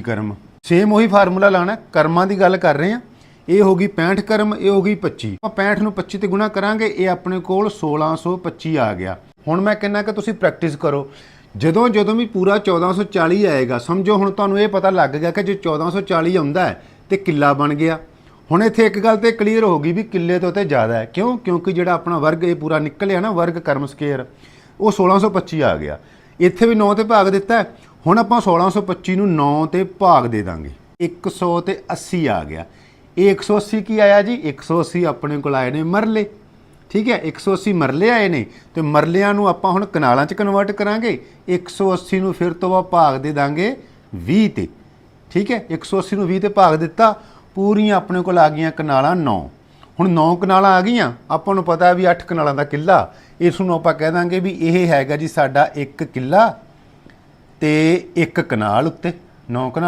25 ਕਰਮ। Same ਉਹੀ formula ਲਾਣਾ ਕਰਮਾਂ ਦੀ ਗੱਲ ਕਰ ਰਹੇ ਆ ਇਹ ਹੋ ਗਈ 65 ਕਰਮ, ਇਹ ਹੋ ਗਈ 25 ਆਪਾਂ 65 ਨੂੰ 25 ਤੇ ਗੁਣਾ ਕਰਾਂਗੇ, ਇਹ ਆਪਣੇ ਕੋਲ 1625 ਆ ਗਿਆ। ਹੁਣ ਮੈਂ ਕਹਿੰਦਾ ਕਿ ਤੁਸੀਂ ਪ੍ਰੈਕਟਿਸ ਕਰੋ। ਜਦੋਂ ਜਦੋਂ ਵੀ ਪੂਰਾ 1440 ਆਏਗਾ, ਸਮਝੋ ਹੁਣ ਤੁਹਾਨੂੰ ਇਹ ਪਤਾ ਲੱਗ ਗਿਆ ਕਿ ਜੇ 1440 ਆਉਂਦਾ ਹੈ, ਤੇ ਕਿੱਲਾ ਬਣ ਗਿਆ। ਹੁਣ ਇੱਥੇ ਇੱਕ ਗੱਲ ਤੇ ਕਲੀਅਰ ਹੋ ਗਈ ਵੀ ਕਿੱਲੇ ਤੋਂ ਤੇ ਜ਼ਿਆਦਾ ਹੈ। ਕਿਉਂ? ਕਿਉਂਕਿ ਜਿਹੜਾ ਆਪਣਾ ਵਰਗ ਇਹ ਪੂਰਾ ਨਿਕਲਿਆ ਨਾ, ਵਰਗ ਕਰਮ ਸਕੇਅਰ, ਉਹ 1625 ਆ ਗਿਆ। ਇੱਥੇ ਵੀ 9 ਤੇ ਭਾਗ ਦਿੱਤਾ ਹੁਣ ਆਪਾਂ 1625 ਨੂੰ 9 ਤੇ ਭਾਗ ਦੇ ਦਾਂਗੇ। 100 ਤੇ 80 ਆ ਗਿਆ। ਇਹ 180 ਕੀ ਆਇਆ ਜੀ? 180 ਆਪਣੇ ਕੋਲ ਆਏ ਨੇ ਮਰਲੇ। ਠੀਕ ਹੈ? 180 ਮਰਲੇ ਆਏ ਨੇ। ਤੇ ਮਰਲਿਆਂ ਨੂੰ ਆਪਾਂ ਹੁਣ ਕਨਾਲਾਂ 'ਚ ਕਨਵਰਟ ਕਰਾਂਗੇ। 180 ਨੂੰ ਫਿਰ ਤੋਂ ਆਪਾਂ ਭਾਗ ਦੇ ਦਾਂਗੇ 20 ਤੇ। ਠੀਕ ਹੈ? 180 ਨੂੰ 20 ਤੇ ਭਾਗ ਦਿੱਤਾ। ਪੂਰੀਆਂ ਆਪਣੇ ਕੋਲ ਆ ਗਈਆਂ ਕਨਾਲਾਂ 9 ਹੁਣ 9 ਕਨਾਲਾਂ ਆ ਗਈਆਂ। ਆਪਾਂ ਨੂੰ ਪਤਾ ਵੀ 8 ਕਨਾਲਾਂ ਦਾ ਕਿੱਲਾ। ਇਸ ਨੂੰ ਆਪਾਂ ਕਹਿ ਦਾਂਗੇ ਵੀ ਇਹ ਹੈਗਾ ਜੀ ਸਾਡਾ ਇੱਕ ਕਿੱਲਾ। ਤੇ ਇੱਕ ਕਨਾਲ ਉੱਤੇ ਨੌ ਕਨਾਲ